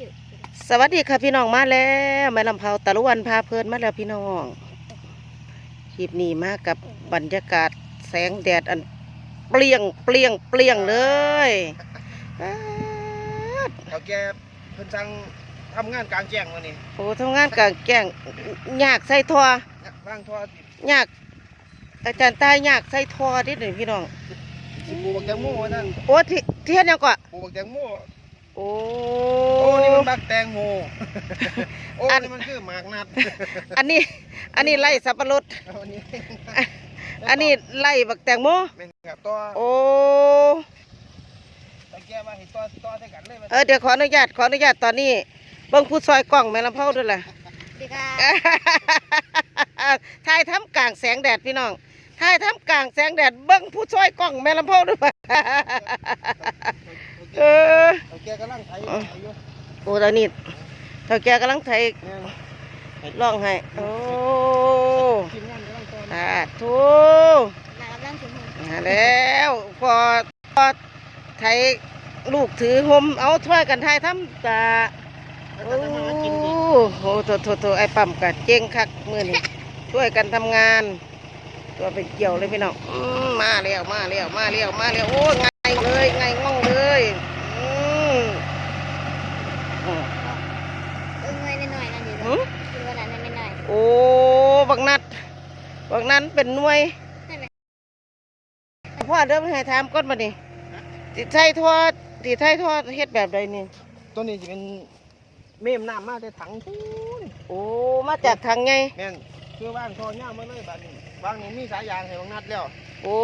จืดสวัสดีค่ะพี่น้องมาแล้วแม่ลำเผาตะลุวันพาเพลินมาแล้วพี่น้องคลิปนี้มากับบรรยากาศแสงแดดอันเปลี่ยงเปลี่ยงเปลี่ยงเลยป๊าดเขาแกเพิ่นสั่งทำงานกลางแจ้งวันนี้โอ้ทำงานกลางแจ้งยากใส่ทอว่างทอดยากอาจารย์ตายยากใส่ทอนิดหนึ่งพี่น้องสิปลูกบักแตงโมว่านั่นโอ้ที่เทียนยังกว่าปลูกบักแตงโม โอ้โอ้นี่มันบักแตงโมโอ้อันนี่มันคือหมากนัดอันนี้ อันนี้ไล่สับปะรดอันนี้อันนี้ไล่บักแตงโมแม่นครับตัวโอ้ตะแกว่าให้ตัวตัวใส่กันเลยว่าเออเดี๋ยวขออนุญาตขออนุญาตตอนนี้เบิ้งผู้ซอยกล้องแม่ลำเผาด้วยล่ะดีค่ะถ่ายทำกลางแสงแดดพี่น้องถ่ายทำกลางแสงแดดเบิ้งผู้ซอยกล้องแม่ลำเผาด้วย เออเขาแกกำลังไถอยู่โอ้ตอนนี้เท่าแกกำลังไถร้องให้โอ้านกำลังตอนสาธุแล้วพอพอไถลูกถือหมเอาช่วยกันถ่ายทำตาโอ้โหโถโถโถไอ้ปั๊มกัเจ๊งคักมือนี่ช่วยกันทำงาน ตัวเป็นเกี่ยวเลยพี่น้องมาแล้วมาแล้วมาแล้วมาแล้วโอ้ไงเลยไงง่องเลยอืมอืม เออเงยหน่อยๆนั่นดี หืม กินวันนั้นหน่อย โอ้บักนัดบัก นั้นเป็นหน่วยๆนั่นแหละพ่อเดิมให้ถามก้อนมาดิติดไทยทอดติดไทยทอดเฮ็ดแบบใดนี่ตัวนี้จะเป็นเมมน้ำมาแต่ถังพูนโอ้มาจากทางไงแม่นคือว่างทอย่ามาเลยบัดนี้วางนี่มีสายยางให้บางนัดแล้วโอ้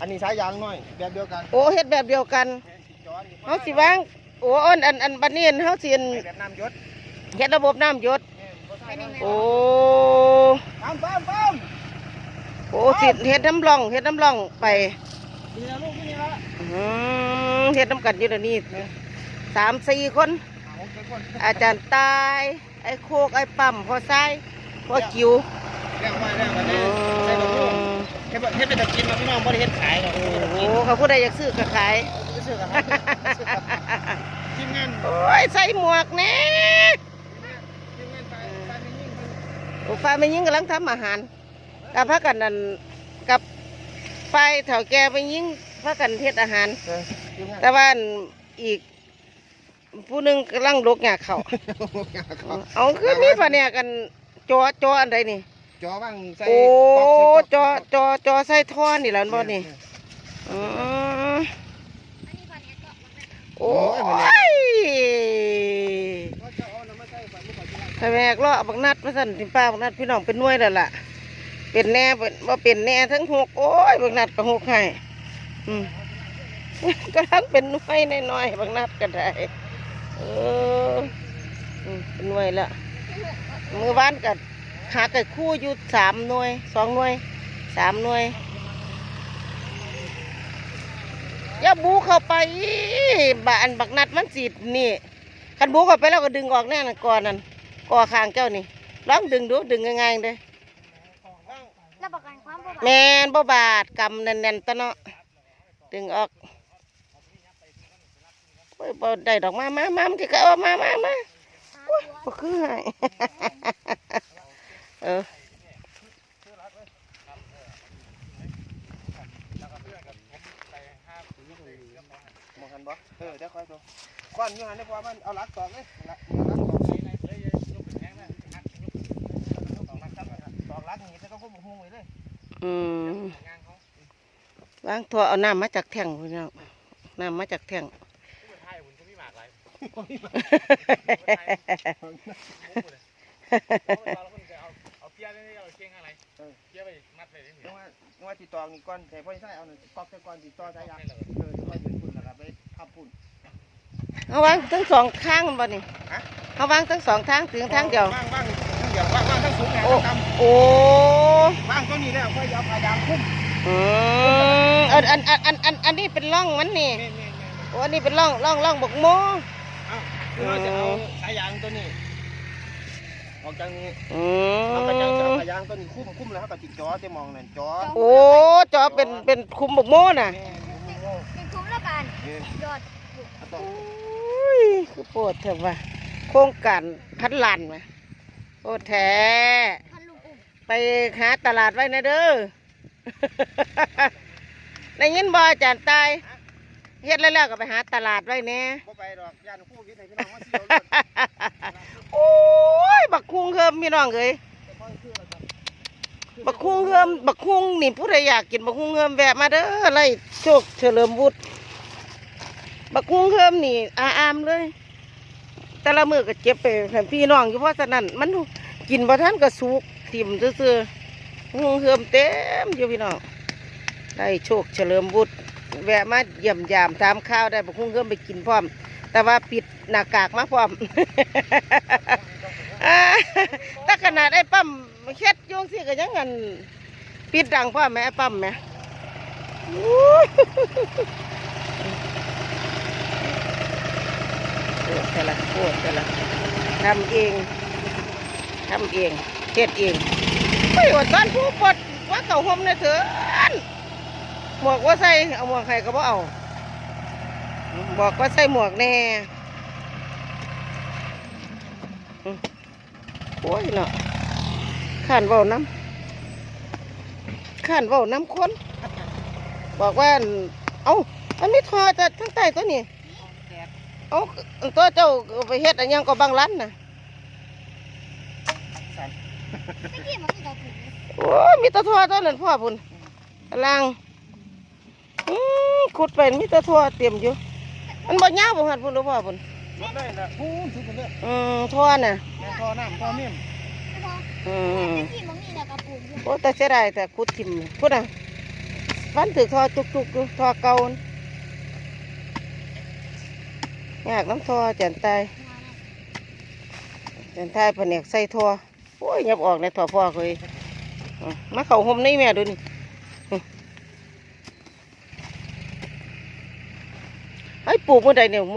อันนี้สายยางน้อยแบบเดียวกัน โอ้เฮ็ดแบบเดียวกันแม่นสิจอนี่เฮาสิวางโอ้อันอันอันบัดนี้เฮาสิอันไปแบบน้ำยศเฮ็ดระบบน้ำหยศแม่นบ่ใช่น้ำ โอ้ปั๊มปั๊มปั๊มโอ้สิเฮ็ดน้ำร่องเฮ็ดน้ำร่องไปนี่นะลูกนี่ละอืมเฮ็ดน้ำกันอยู่เดี๋ยวนี้สามสี่คนเอาไปก่อนอาจารย์ตาย ไอ้โคกไอ้ปั๊มพ่อไส้พ่อกิวเรียกมาแล้วบัดอืนี้ใส่ดอกลูกมเฮ็ดแบบเฮ็ดเป็นตะกินมาพี่น้องบ่ได้เฮ็ดขายหรอกโอ้เฮ็ดโหกินเขาผู้ใดอยากซื้อก็ขายซื้อกันครับทีมงานโอ้ยใส่หมวกแน่ ทีมงานไปไปไม่ยิ่ง มันโอ้ฟ้าไม่ยิงกำลังทำอาหารกับพากันนั่นกับไฟเถ่าแก่ไปยิงพากันเทศอาหารเออทีมงานแต่ว่าอันอีก ผู้หนึงกำลังลกหยาเขา เอาคือมีปะเนี่ยกันจอจออันใดนี่ จอว่างใส่โอ้กรบใส่กรบจอจอจอใส่ท่อนี่แหล้วบ่นี่อืมอันนี้พอเนี้ยก็มันเป็น โอ้ย ก็จะเอาน้ำมาใส่ไป เมื่อก่อนที่ร้านถ้าแมกล้อบักนัดมาสั่นทิมป้าบักนัดพี่น้องเป็นน่วยแล้วล่ะ เป็นแน่เป็นว่าเป็นแน่ทั้งหกโอ้ยบักนัดก็หกให้อืมก็ทั้งเป็นน่วยน้อยๆบักนัดก็ได้เออเป็นน่วยละมือบ้านกันหาไก่คู่อยู่สามน่วยสองน่วยสามน่วยอย่าบูเข้าไปบ้านบักนัดมันสีนี่คันบูเข้าไปแล้วก็ดึงออกแน่นก่อนนั่น ก่อคางเจ้านี่ลองดึงดูดึงง่ายๆเลยรับประกันความปลอดภัยแมนบ่บาดกำแน่นๆตะเนาะดึงออกโอ้ยบ่ได้ดอกมามามามันสิก็เอามามามาโอ้ยบ่คือให้เออมองหันบ่เออเดี๋ยวค่อยดูก้อนอยู่หันได้พอมันเอาลักตอกเลยลักเอาลักตอกเลยเลยยกเป็นแห้งนะหักยกตอกลักจับต อกลักนี่แต่ก็คงบ่ฮู้ไว้เลยอืมงานเขาวางทั่วเอาน้ำมาจากแท่งพี่น้องน้ำมาจากแท่งไทยผมก็มีหมากหลายเอาเกียร์นี่เอาเก่งอะไรเกียร์ไปมัดไปนี่ว่าว่าติดตอกนี่ก้อนแต่พ่อใช้เอากอกแต่ก้อนติดต่อสายยางเออค่อยยืนพุ่นแล้วก็ไปทับพุ่นเอาวางทั้งสองข้างบ่นี่ฮะเอาวางทั้งสองทางถึงทางเดียวว่างว่างทั้งเดียวว่างว่างทั้งสูงไง โอ้ทั้งต่โอ้ำว่างตัวนี้แล้วค่อยเอาพยายามคุ้มอืมอันอันอันอันอันอันนี้เป็นร่องมันนี่แม่แม่แม่โอ้อันนี้เป็นร่องร่องร่องบกโมอ้าวคือเราจะเอาสายยางตัวนี้ออกจากนี้อืเราก็จะเอามสายยางตัวนี้คุ้มคุ้มแล้วเขาก็ติดจอจะมองนั่นจอโอ้จอเป็นเป็นคุมบกโมน่ะแม่เป็นคุ้มแล้วกันเออยอดเอาต่อโอ้ยคือคือโปรดเถอะว่าโครงการพันลันไหม โอ้แท้ไปหาตลาดไว้นะเด้อได้ยินบ่อาจารย์ตายเฮ็ดแล้วๆก็ไปหาตลาดไว้แน่บ่ไปดอกย่านคู่วิทย์ให้พี่น้องมาเที่ยวโอ้ยบักคุงเฮิมพี่น้องเอ้ยบักคุงเฮิมบักคุงนี่ผู้ใดอยากกินบักคุงเฮิมแวะมาเด้อไล่โชคเฉลิมวุฒิบักคุงเฮิมนี่อาอามเลย แต่ละมือก็เจ็บไปให้พี่น้องอยู่เพราะฉะนั้นมันกินบ่ทันก็สุกทิ่มซื่อๆบักคุงเฮิมเต็มอยู่พี่น้องได้โชคเฉลิมวุฒิแวะมาเยี่ยมยามถามข้าวได้บักคุงเฮิมไปกินพร้อม แต่ว่าปิดหน้ากากมาพร้อมถ้าขนาดไอ้ปั๊มเฮ็ดอยุ่จั่งสิก็ยังงันปิดดังพ่อแม่ไอ้ปั๊มแม่อู้โอ้ แต่ละโอ้แต่ละทำเองทำเองเฮ็ดเองไม่ว่าตอนผู้ปลดว่าเขาห่มในเถอะหมวกว่าใส่เอาหมวกใครก็บ่เอาบอกว่าใส่หมวกแน่โอ้ยเนาะข้านเว้าน้ำข้านเว้าน้ำคนบอกว่า เอ้ามันมีทอจะทั้งใต้ตัวนี้ เอ้าตัวเจ้าไปเฮ็ดอันยังก็บางร้านน่ะไม่กี่มันก็ถูกโอ้ยมีแตะทอตัวนั้นพ่อพุ่นกำลังอืมขุดไปมีแตะทอเต็มอยู่มันบ่ยาวบ่หันพุ่นหรือพ่อพุ่นรถเลยนะพูนสุดเลยอืมทอน่ะแม่ท่อน้ำท่อมิ่มไม่พออืมไม่กี่มันนี่แหละกระปุกอยู่โอ้แต่เสียดายแต่ขุดทิ่มพุ่นน่ะฟันถือทอจุกๆอยู่ทอเก่า น่ะยากน้ำทอจันตายจันทายแผนกใส่ทอโอ้ยยับออกในทอพ่อเคยอะมาเข้าห่มนี่แม่ดูนี่อื้อไอ้ปลูกเมื่อใดเนี่ยโม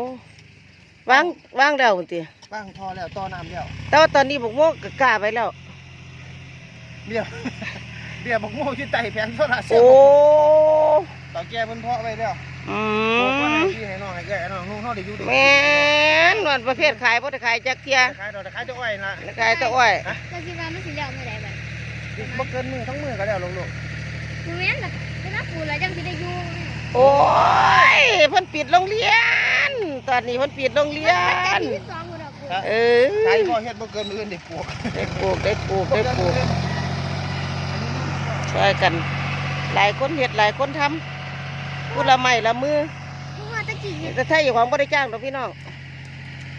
วางวางแล้วพุ่นติบ้างท่อแล้วต่อน้ำแล้วแต่ว่าตอนนี้บอกโมก็กล้าไปแล้วเบี้ยเบี้ยบักโม่ที่ไตแผงโซลาร์เซลโอ้ล์ต่อแก้เพิ่นเพาะไว้แล้วอืโอ้ก็ให้ม พี่ให้น้องให้แก่ให้น้องนุ่งเฮาได้อยู่ดีแม่นวันประเภทขายบ่ได้ขายจักเทียขายดอกขายเจ้าอ้อยนะขายแตะอ้อยก็คิดว่ามันสิเลี้ยวเมื่อไหร่แบบบ่เกินมือทั้งมือก็แล้วลูกกูแม่นแบบเป็นนักปูแล้วจังสิได้อยู่โอ้ยเพิ่นปิดโรงเรียน ตอนนี้เพิ่นปิดโรงเรียมันนที่สองกูดอกกูเออๆขายบ่เฮ็ดบ่เกินมื้ออื่นได้ปลูกได้ปลูกได้ปลูกได้ปลูกช่วยกัน หลายคนเห็ดหลายคนทำพูดละไม่ละมือ กูว่าตะกี้แต่ถ้าอยู่ของบ่ได้จ้างดอกพี่น้อง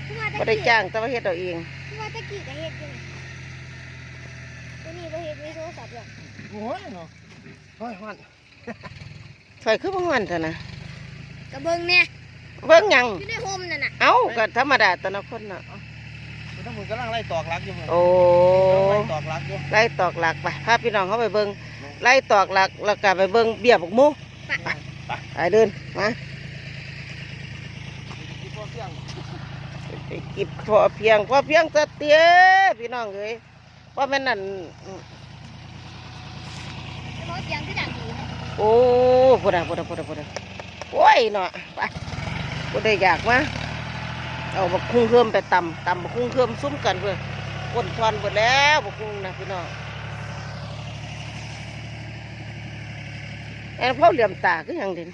กูว่าบ่ตะได้กี้จ้างแต่ว่าเฮ็ดเอาเองกูว่าตะกี้ก็เฮ็ดอยู่ตัวนี้บ่เฮ็ดมีโทรศัพท์หรอกโอ้ยเนาะโอ้ยฮ้อนถอยคือบ่งอนเถอะนะก็เบิ่งแน่เบิ่งหยังอยู่ในโฮมนั่นน่ะเอ้าก็ธรรมดาแตละคนน่ะมันต้องมึงกำลังไล่ตอกลักอยู่มึงโอ้ ไล่ตอกลักอยู่ไล่ตอกหลักไปพาพี่น้องเขาไปเบิ่งไล่ตอกหลักแล้วก็ไปเบิ่งเบี้ยบักหมูไปเดินมา ที่พวกเสียง ไป กิบพอเพียงพอเพียงสเตียพี่น้องเอ้ยว่าแม่นนั่นเพราะเสียงคือดังดีนะโอ้พูดอะพูดอะพูดอะพูดอะโอ้ยเนาะไปพูดได้อยากมาเอาบักคุ้งเพิ่มไปตำตำบักคุ้งเพิ่มซุ้มกันเพื่อคนทอนหมดแล้วบักคุ้งนะพี่น้องแอนพ่อเหลี่ยมตาก็ยังเด่น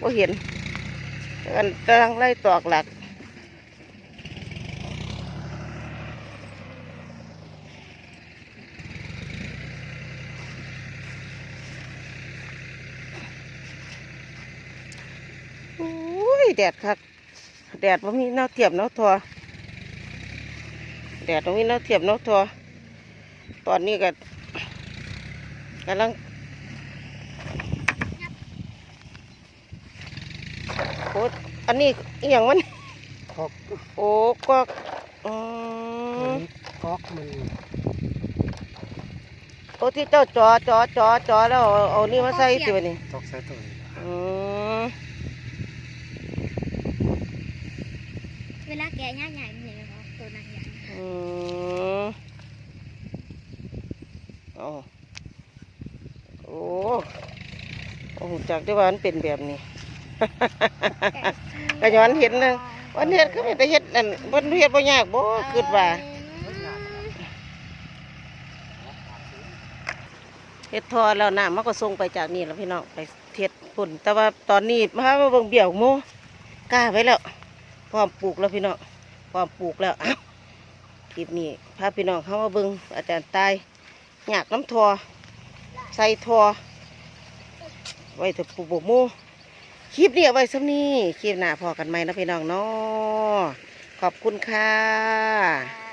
พ่เห็นกันกำลังไล่ตอกหลักโอ้ย แดดคักแดดว่ามีแน้าเทียบแน้าทอแดดว่ามีแน้าเทียบแน้าทอตอนนี้ก็กำลังโอ้อันนี้อหย่างมันคอกโอ้ก็อืมคอกมันโอ้ที่เจ้าจอจอจอจอแล้วเอาเอานี่มาใส่สิวะนี่ตอกใส่ตัวนี้อืม เวลาแกะย่าใหญ่มันเห็นไหมคะตัวนางใหญ่อืมเอาโอ้โอ้จากที่ว่ามันเป็นแบบนี้ ก็ย้อนเห็นนะ วันเฮ็ดคือเป็นแต่เฮ็ดนั่นเพิ่นเฮ็ดบ่ยากบ่คิดว่าเฮ็ดทอแล้วน้ำมันก็ส่งไปจากนี่แล้วพี่น้องไปเฮ็ดพุ่น แต่ว่าตอนนี้มามาเบิ่งเบี่ยวโมกล้าไว้แล้ว ร้อมปลูกแล้วพี่น้องพร้อมปลูกแล้วอ้าวคลิปนี้พาพี่น้องเข้ามาเบิ่งอาจารย์ตายหยากน้ำทอใส่ทอไว้เถอะปลูกบกโมคลิปนี้เอาไว้ซักนี้คลิปหน้าพอกันไหมนะพี่น้องเนาะขอบคุณค่ะ